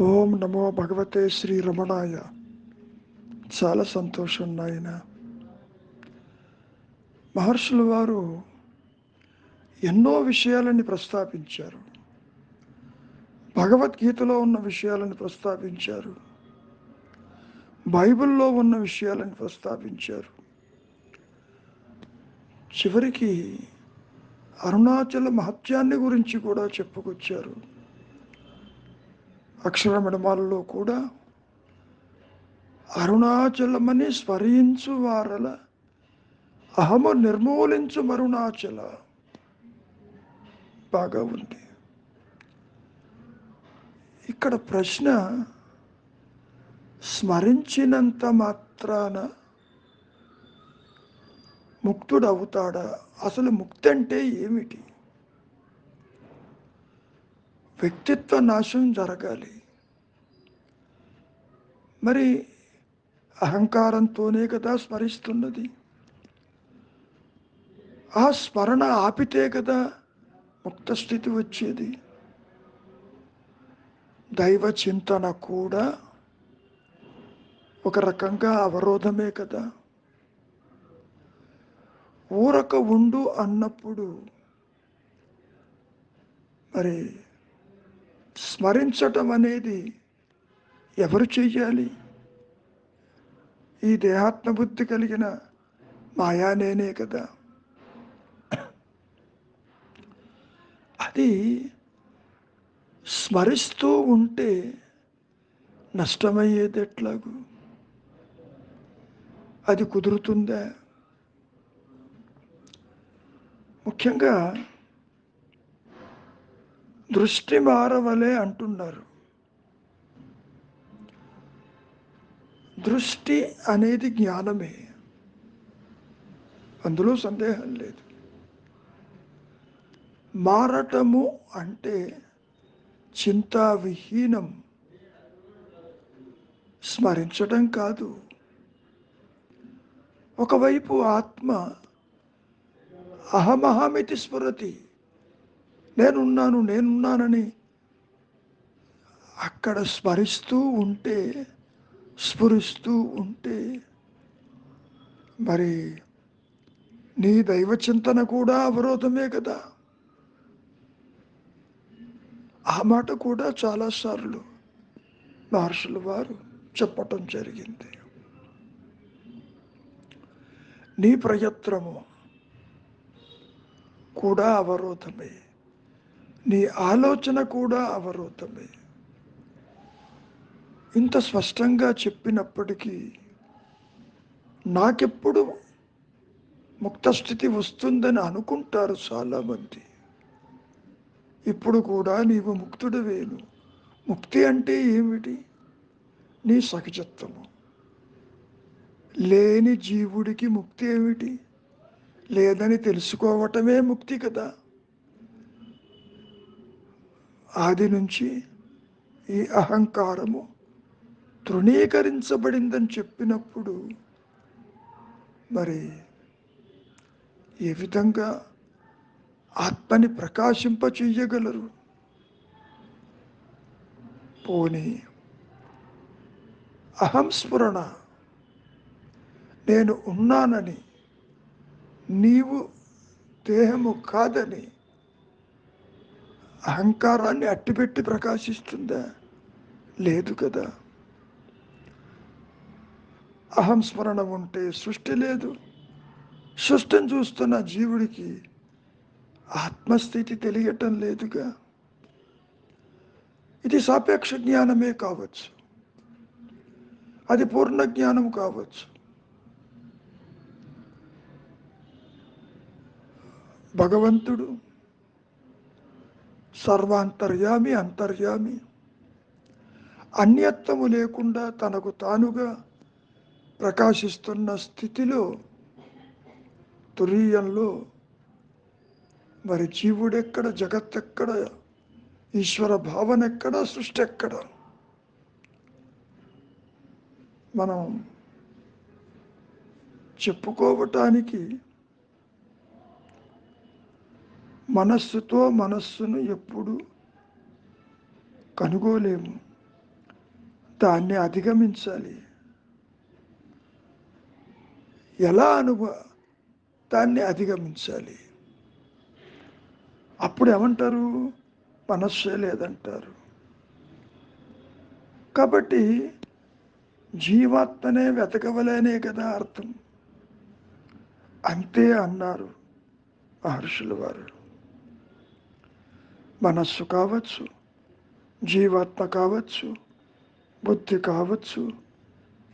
ఓం నమో భగవతే శ్రీ రమణాయ. చాలా సంతోషం నాయన. మహర్షుల వారు ఎన్నో విషయాలని ప్రస్తావించారు. భగవద్గీతలో ఉన్న విషయాలను ప్రస్తావించారు. బైబిల్లో ఉన్న విషయాలను ప్రస్తావించారు. చివరికి అరుణాచల మహత్యాన్ని గురించి కూడా చెప్పుకొచ్చారు. అక్షరమిడమాలలో కూడా అరుణాచలమని స్మరించు వారల అహము నిర్మూలించు మరుణాచల. బాగా ఉంది. ఇక్కడ ప్రశ్న స్మరించినంత మాత్రాన ముక్తుడవుతాడా? అసలు ముక్తి అంటే ఏమిటి? వ్యక్తిత్వ నాశనం జరగాలి. మరి అహంకారంతోనే కదా స్మరిస్తున్నది. ఆ స్మరణ ఆపితే కదా ముక్త స్థితి వచ్చేది. దైవ చింతన కూడా ఒక రకంగా అవరోధమే కదా. ఊరక ఉండు అన్నప్పుడు మరి స్మరించటం అనేది ఎవరు చెయ్యాలి? ఈ దేహాత్మ బుద్ధి కలిగిన మాయానేనే కదా. అది స్మరిస్తూ ఉంటే నష్టమయ్యేది ఎట్లాగూ? అది కుదురుతుందా? ముఖ్యంగా దృష్టి మారవలే అంటున్నారు. దృష్టి అనేది జ్ఞానమే. అందులో సందేహం లేదు. మారటము అంటే చింతావిహీనం. స్మరించటం కాదు. ఒకవైపు ఆత్మ అహమహమితి స్మృతి నేనున్నాను నేనున్నానని అక్కడ స్మరిస్తూ ఉంటే స్ఫురిస్తూ ఉంటే మరి నీ దైవ చింతన కూడా అవరోధమే కదా? ఆ మాట కూడా చాలాసార్లు మహర్షులు వారు చెప్పటం జరిగింది. నీ ప్రయత్నము కూడా అవరోధమే. నీ ఆలోచన కూడా అవరోధమే. ఇంత స్పష్టంగా చెప్పినప్పటికీ నాకెప్పుడు ముక్త స్థితి వస్తుందని అనుకుంటారు చాలామంది. ఇప్పుడు కూడా నీవు ముక్తుడివేను. ముక్తి అంటే ఏమిటి? నీ సహజత్వము. లేని జీవుడికి ముక్తి ఏమిటి? లేదని తెలుసుకోవటమే ముక్తి కదా. ఆది నుంచి ఈ అహంకారము తృణీకరించబడిందని చెప్పినప్పుడు మరి ఏ విధంగా ఆత్మని ప్రకాశింప చెయ్యగలరు పోనీ అహం నేను ఉన్నానని నీవు దేహము కాదని అహంకారాన్ని అట్టిపెట్టి ప్రకాశిస్తుందా? లేదు కదా. అహం స్మరణ ఉంటే సృష్టి లేదు. సృష్టిని చూస్తున్న జీవుడికి ఆత్మస్థితి తెలియటం లేదుగా. ఇది సాపేక్ష జ్ఞానమే కావచ్చు. అది పూర్ణ జ్ఞానం కావచ్చు. భగవంతుడు సర్వాంతర్యామి అంతర్యామి. అన్యత్వము లేకుండా తనకు తానుగా ప్రకాశిస్తున్న స్థితిలో తురీయంలో మరి జీవుడెక్కడ జగత్తెక్కడ ఈశ్వర భావన ఎక్కడ సృష్టి ఎక్కడ మనం చెప్పుకోవటానికి మనస్సుతో మనస్సును ఎప్పుడు కనుగోలేము. దాన్ని అధిగమించాలి. ఎలా అనుభవ దాన్ని అధిగమించాలి. అప్పుడు ఏమంటారు? మనస్సే లేదంటారు. కాబట్టి జీవాత్మనే వెతకవలేనే కదా అర్థం. అంతే అన్నారు మహర్షుల వారు. మనస్సు కావచ్చు జీవాత్మ కావచ్చు బుద్ధి కావచ్చు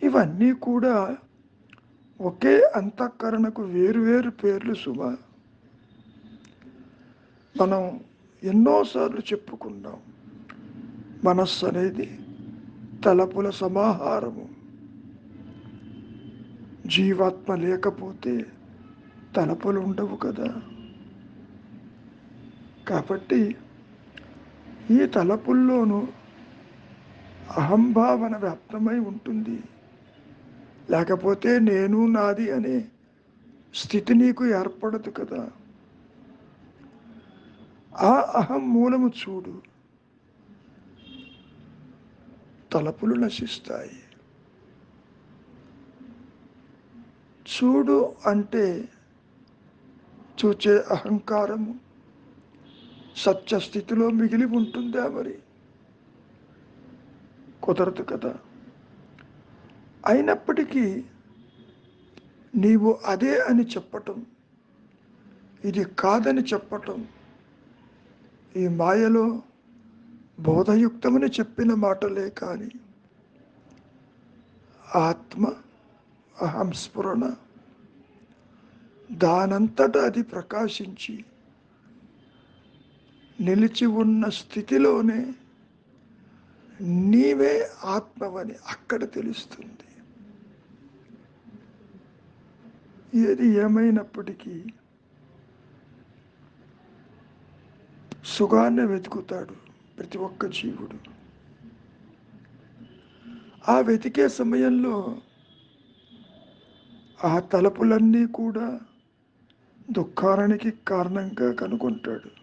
ఇవన్నీ కూడా ఒకే అంతఃకరణకు వేరువేరు పేర్లు సుమ. మనం ఎన్నోసార్లు చెప్పుకున్నాం మనస్సు అనేది తలపుల సమాహారము. జీవాత్మ లేకపోతే తలపులు ఉండవు కదా. కాబట్టి ఈ తలపుల్లోనూ అహంభావన వ్యాప్తమై ఉంటుంది. లేకపోతే నేను నాది అనే స్థితి నీకు ఏర్పడదు కదా. ఆ అహం మూలము చూడు. తలపులు నశిస్తాయి. చూడు అంటే చూచే అహంకారము. సత్యస్థితిలో మిగిలి ఉంటుందా మరి? కుదరదు కదా. అయినప్పటికీ నీవు అదే అని చెప్పటం ఇది కాదని చెప్పటం ఈ మాయలో బోధయుక్తమని చెప్పిన మాటలే కానీ ఆత్మ అహంస్ఫురణ దానంతట అది ప్రకాశించి నిలిచి ఉన్న స్థితిలోనే నీవే ఆత్మవని అక్కడ తెలుస్తుంది. ఏది ఏమైనప్పటికీ సుఖాన్ని వెతుకుతాడు ప్రతి ఒక్క జీవుడు. ఆ వెతికే సమయంలో ఆ తలుపులన్నీ కూడా దుఃఖానికి కారణంగా కనుగొంటాడు.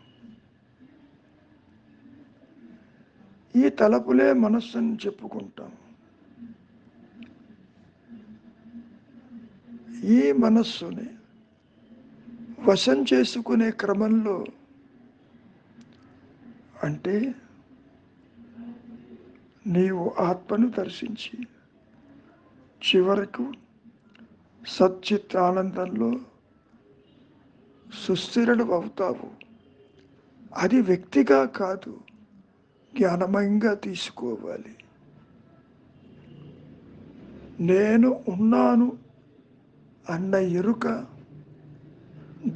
ఈ తలపులే మనస్సుని చెప్పుకుంటాం. ఈ మనస్సుని వశం చేసుకునే క్రమంలో అంటే నీవు ఆత్మను దర్శించి చివరకు సచ్చిత్ ఆనందంలో సుస్థిరుడు అవుతావు. అది వ్యక్తిగా కాదు. జ్ఞానమయంగా తీసుకోవాలి. నేను ఉన్నాను అన్న ఎరుక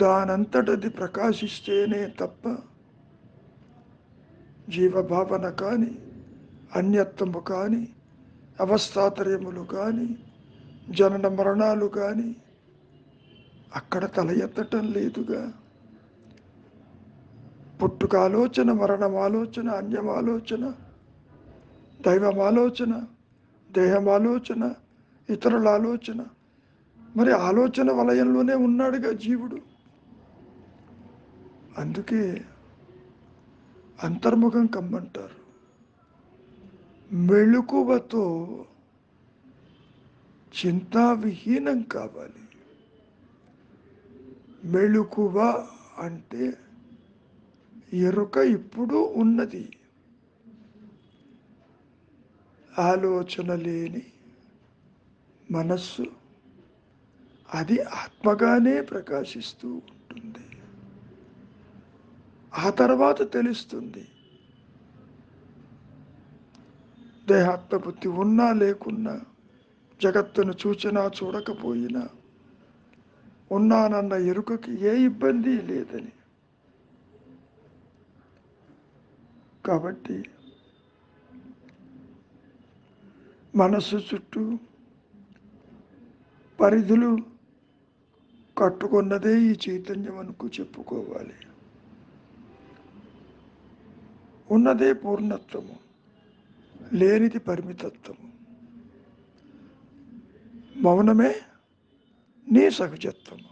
దానంతటది ప్రకాశిస్తేనే తప్ప జీవభావన కానీ అన్యత్వము కానీ అవస్థాతర్యములు కానీ జనన మరణాలు కానీ అక్కడ తల ఎత్తటం లేదుగా. పుట్టుక ఆలోచన మరణం ఆలోచన అన్యం ఆలోచన దైవం ఆలోచన దేహం ఆలోచన ఇతరుల ఆలోచన. మరి ఆలోచన వలయంలోనే ఉన్నాడుగా జీవుడు. అందుకే అంతర్ముఖం కమ్మంటారు. మెళుకువతో చింతావిహీనం కావాలి. మెళుకువ అంటే ఎరుక ఇప్పుడు ఉన్నది. ఆలోచన లేని మనస్సు అది ఆత్మగానే ప్రకాశిస్తూ ఉంటుంది. ఆ తర్వాత తెలుస్తుంది. దేహాత్మబుద్ధి ఉన్నా లేకున్నా జగత్తును చూచినా చూడకపోయినా ఉన్నానన్న ఎరుకకి ఏ ఇబ్బంది లేదని కాబట్టి మనస్సు చుట్టూ పరిధులు కట్టుకున్నదే ఈ చైతన్యం అనుకు చెప్పుకోవాలి. ఉన్నదే పూర్ణత్వము లేనిది పరిమితత్వము. మౌనమే నీ సహజత్వము.